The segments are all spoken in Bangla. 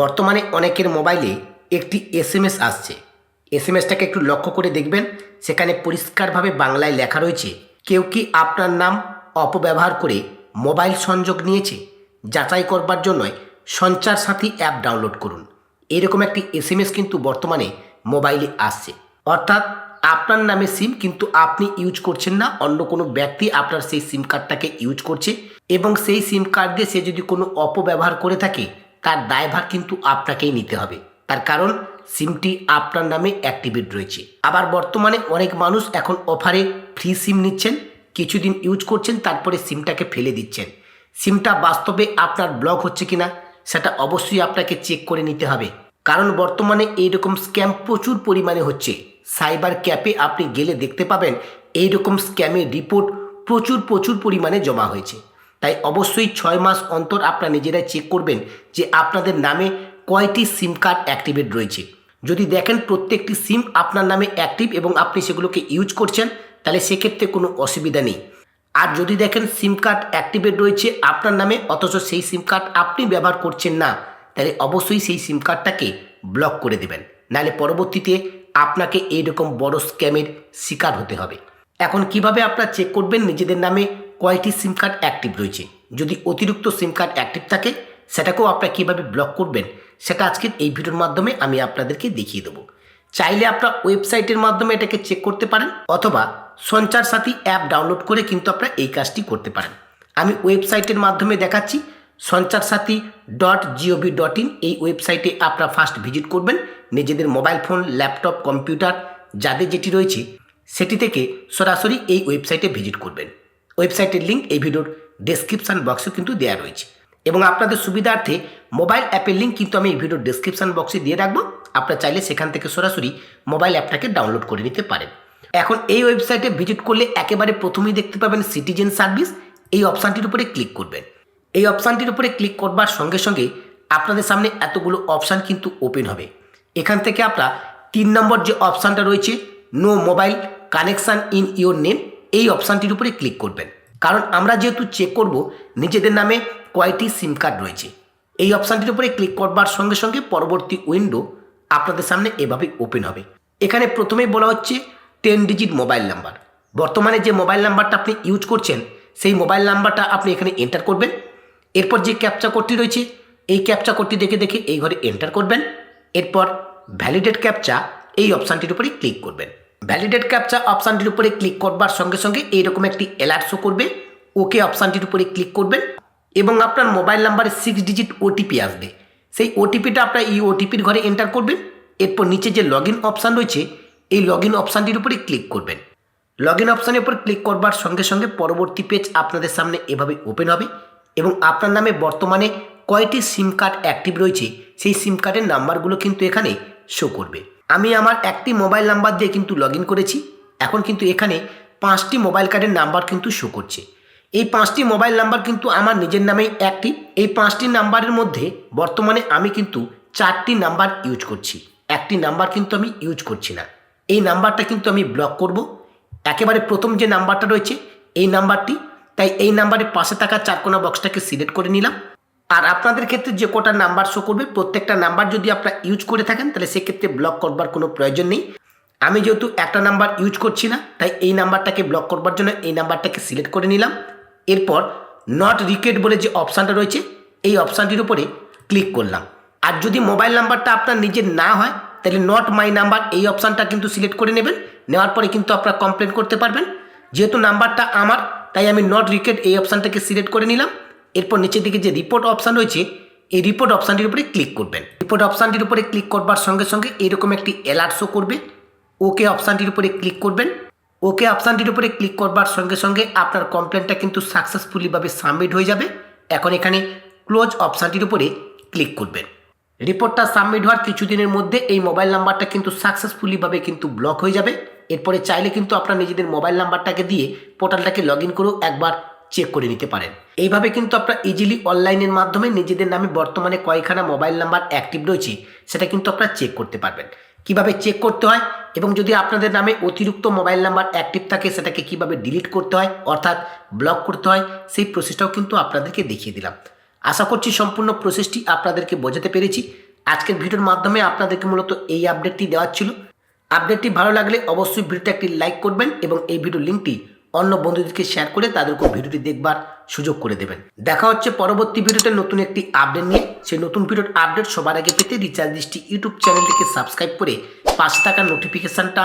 বর্তমানে অনেকের মোবাইলে একটি এসএমএস আসছে। এসএমএসটাকে একটু লক্ষ্য করে দেখবেন। সেখানে পরিষ্কারভাবে বাংলায় লেখা রয়েছে, কেউ কি আপনার নাম অপব্যবহার করে মোবাইল সংযোগ নিয়েছে? যাচাই করবার জন্য সঞ্চার সাথী অ্যাপ ডাউনলোড করুন। এরকম একটি এসএমএস কিন্তু বর্তমানে মোবাইলে আসছে। অর্থাৎ আপনার নামে সিম কিন্তু আপনি ইউজ করছেন না, অন্য কোনো ব্যক্তি আপনার সেই সিম কার্ডটাকে ইউজ করছে এবং সেই সিম কার্ড দিয়ে সে যদি কোনো অপব্যবহার করে থাকে তার দায়ভার কিন্তু আপনাকেই নিতে হবে। তার কারণ, সিমটি আপনার নামে অ্যাক্টিভেট রয়েছে। আবার বর্তমানে অনেক মানুষ এখন অফারে ফ্রি সিম নিচ্ছেন, কিছুদিন ইউজ করছেন, তারপরে সিমটাকে ফেলে দিচ্ছেন। সিমটা বাস্তবে আপনার ব্লক হচ্ছে কিনা, সেটা অবশ্যই আপনাকে চেক করে নিতে হবে। কারণ বর্তমানে এইরকম স্ক্যাম প্রচুর পরিমাণে হচ্ছে। সাইবার ক্যাপে আপনি গেলে দেখতে পাবেন, এইরকম স্ক্যামের রিপোর্ট প্রচুর প্রচুর পরিমাণে জমা হয়েছে। তাই অবশ্যই ছয় মাস অন্তর আপনারা নিজেরাই চেক করবেন যে আপনাদের নামে কয়টি সিম কার্ড অ্যাক্টিভেট রয়েছে। যদি দেখেন প্রত্যেকটি সিম আপনার নামে অ্যাক্টিভ এবং আপনি সেগুলোকে ইউজ করছেন, তাহলে সেক্ষেত্রে কোনো অসুবিধা নেই। আর যদি দেখেন সিম কার্ড অ্যাক্টিভেট রয়েছে আপনার নামে, অথচ সেই সিম কার্ড আপনি ব্যবহার করছেন না, তাহলে অবশ্যই সেই সিম কার্ডটাকে ব্লক করে দেবেন। নাহলে পরবর্তীতে আপনাকে এইরকম বড় স্ক্যামের শিকার হতে হবে। এখন কীভাবে আপনারা চেক করবেন? নিজেদের নামে কয়টি সিম কার্ড অ্যাক্টিভ রয়েছে? যদি অতিরিক্ত সিম কার্ড অ্যাক্টিভ থাকে, সেটাকেও আপনারা কীভাবে ব্লক করবেন, সেটা আজকের এই ভিডিওর মাধ্যমে আমি আপনাদেরকে দেখিয়ে দেবো। চাইলে আপনার ওয়েবসাইটের মাধ্যমে এটাকে চেক করতে পারেন, অথবা সঞ্চার সাথী অ্যাপ ডাউনলোড করে কিন্তু আপনারা এই কাজটি করতে পারেন। আমি ওয়েবসাইটের মাধ্যমে দেখাচ্ছি, সঞ্চার সাথী ডট জিওভি ডট ইন এই ওয়েবসাইটে আপনারা ফার্স্ট ভিজিট করবেন। নিজেদের মোবাইল ফোন ল্যাপটপ কম্পিউটার যাদের যেটি রয়েছে, সেটি থেকে সরাসরি এই ওয়েবসাইটে ভিজিট করবেন। ওয়েবসাইটের লিঙ্ক এই ভিডিওর ডেসক্রিপশান বক্সে কিন্তু দেওয়া রয়েছে। এবং আপনাদের সুবিধার্থে মোবাইল অ্যাপের লিঙ্ক কিন্তু আমি এই ভিডিওর ডেসক্রিপশান বক্সে দিয়ে রাখব। আপনারা চাইলে সেখান থেকে সরাসরি মোবাইল অ্যাপটাকে ডাউনলোড করে নিতে পারেন। এখন এই ওয়েবসাইটে ভিজিট করলে একেবারে প্রথমেই দেখতে পাবেন সিটিজেন সার্ভিস এই অপশানটির উপরে ক্লিক করবেন। এই অপশানটির উপরে ক্লিক করবার সঙ্গে সঙ্গে আপনাদের সামনে এতগুলো অপশান কিন্তু ওপেন হবে। এখান থেকে আপনারা তিন নম্বর যে অপশানটা রয়েছে no mobile connection in your name এই অপশানটির উপরে ক্লিক করবেন। কারণ আমরা যেহেতু চেক করব, নিজেদের নামে কয়টি সিম কার্ড রয়েছে। এই অপশানটির উপরে ক্লিক করবার সঙ্গে সঙ্গে পরবর্তী উইন্ডো আপনাদের সামনে এভাবে ওপেন হবে। এখানে প্রথমেই বলা হচ্ছে টেন ডিজিট মোবাইল নাম্বার বর্তমানে যে মোবাইল নাম্বারটা আপনি ইউজ করছেন, সেই মোবাইল নাম্বারটা আপনি এখানে এন্টার করবেন। এরপর যে ক্যাপচা কোডটি রয়েছে, এই ক্যাপচা কোডটি দেখে দেখে এই ঘরে এন্টার করবেন। এরপর ভ্যালিডেট ক্যাপচা এই অপশানটির উপরে ক্লিক করবেন। ভ্যালিডেট ক্যাপচা অপশানটির উপরে ক্লিক করবার সঙ্গে সঙ্গে এইরকম একটি অ্যালার্ট শো করবে। ওকে অপশানটির উপরে ক্লিক করবেন এবং আপনার মোবাইল নাম্বারে সিক্স ডিজিট ওটিপি আসবে। সেই ওটিপিটা আপনার এই ওটিপির ঘরে এন্টার করবেন। এরপর নিচে যে লগ ইন অপশান রয়েছে, এই লগ ইন অপশানটির উপরে ক্লিক করবেন। লগ ইন অপশানের উপর ক্লিক করবার সঙ্গে সঙ্গে পরবর্তী পেজ আপনাদের সামনে এভাবে ওপেন হবে এবং আপনার নামে বর্তমানে কয়টি সিম কার্ড অ্যাক্টিভ রয়েছে, সেই সিম কার্ডের নাম্বারগুলো কিন্তু এখানে শো করবে। আমি আমার একটি মোবাইল নাম্বার দিয়ে কিন্তু লগ করেছি। এখন কিন্তু এখানে পাঁচটি মোবাইল কার্ডের নাম্বার কিন্তু শো করছে। এই পাঁচটি মোবাইল নাম্বার কিন্তু আমার নিজের নামেই একটি। এই পাঁচটি নাম্বারের মধ্যে বর্তমানে আমি কিন্তু চারটি নাম্বার ইউজ করছি। একটি নাম্বার কিন্তু আমি ইউজ করছি না। এই নাম্বারটা কিন্তু আমি ব্লক করব। একেবারে প্রথম যে নাম্বারটা রয়েছে, এই নাম্বারটি। তাই এই নাম্বারের পাশে থাকা চারকোনা বক্সটাকে সিলেক্ট করে নিলাম। আর আপনাদের ক্ষেত্রে যে কটা নাম্বার শো করবে, প্রত্যেকটা নাম্বার যদি আপনারা ইউজ করে থাকেন, তাহলে সেক্ষেত্রে ব্লক করবার কোনো প্রয়োজন নেই। আমি যেহেতু একটা নাম্বার ইউজ করছি না, তাই এই নাম্বারটাকে ব্লক করবার জন্য এই নাম্বারটাকে সিলেক্ট করে নিলাম। এরপর নট রিকেট বলে যে অপশানটা রয়েছে, এই অপশানটির উপরে ক্লিক করলাম। আর যদি মোবাইল নাম্বারটা আপনার নিজের না হয়, তাহলে নট মাই নাম্বার এই অপশানটা কিন্তু সিলেক্ট করে নেবেন। নেওয়ার পরে কিন্তু আপনারা কমপ্লেন করতে পারবেন। যেহেতু নাম্বারটা আমার, তাই আমি নট রিকেট এই অপশানটাকে সিলেক্ট করে নিলাম। এরপর নিচের দিকে যে রিপোর্ট অপশান রয়েছে, এই রিপোর্ট অপশানটির উপরে ক্লিক করবেন। রিপোর্ট অপশানটির উপরে ক্লিক করবার সঙ্গে সঙ্গে এরকম একটি অ্যালার্ট শো করবে। ওকে অপশানটির উপরে ক্লিক করবেন। ওকে অপশানটির উপরে ক্লিক করবার সঙ্গে সঙ্গে আপনার কমপ্লেনটা কিন্তু সাকসেসফুলিভাবে সাবমিট হয়ে যাবে। এখন এখানে ক্লোজ অপশানটির উপরে ক্লিক করবেন। রিপোর্টটা সাবমিট হওয়ার কিছুদিনের মধ্যে এই মোবাইল নাম্বারটা কিন্তু সাকসেসফুলিভাবে কিন্তু ব্লক হয়ে যাবে। এরপরে চাইলে কিন্তু আপনার নিজেদের মোবাইল নাম্বারটাকে দিয়ে পোর্টালটাকে লগ ইন করেও একবার চেক করে নিতে পারেন। এইভাবে কিন্তু আপনারা ইজিলি অনলাইনের মাধ্যমে নিজেদের নামে বর্তমানে কয়খানা মোবাইল নাম্বার অ্যাক্টিভ রয়েছে, সেটা কিন্তু আপনারা চেক করতে পারবেন। কীভাবে চেক করতে হয় এবং যদি আপনাদের নামে অতিরিক্ত মোবাইল নাম্বার অ্যাক্টিভ থাকে, সেটাকে কীভাবে ডিলিট করতে হয়, অর্থাৎ ব্লক করতে হয়, সেই প্রসেসটাও কিন্তু আপনাদেরকে দেখিয়ে দিলাম। আশা করছি সম্পূর্ণ প্রসেসটি আপনাদেরকে বোঝাতে পেরেছি। আজকের ভিডিওর মাধ্যমে আপনাদেরকে মূলত এই আপডেটটি দেওয়ার ছিল। আপডেটটি ভালো লাগলে অবশ্যই ভিডিওটা একটি লাইক করবেন এবং এই ভিডিও লিঙ্কটি অন্য বন্ধুদেরকে শেয়ার করে তাদেরকেও ভিডিওটি দেখবার সুযোগ করে দেবেন। দেখা হচ্ছে পরবর্তী ভিডিওতে নতুন একটি আপডেট নিয়ে। সেই নতুন ভিডিওর আপডেট সবার আগে পেতে রিচার্জ দৃষ্টি ইউটিউব চ্যানেলটিকে সাবস্ক্রাইব করে পাঁচ টাকার নোটিফিকেশানটা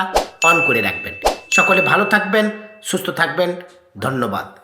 অন করে রাখবেন। সকলে ভালো থাকবেন, সুস্থ থাকবেন। ধন্যবাদ।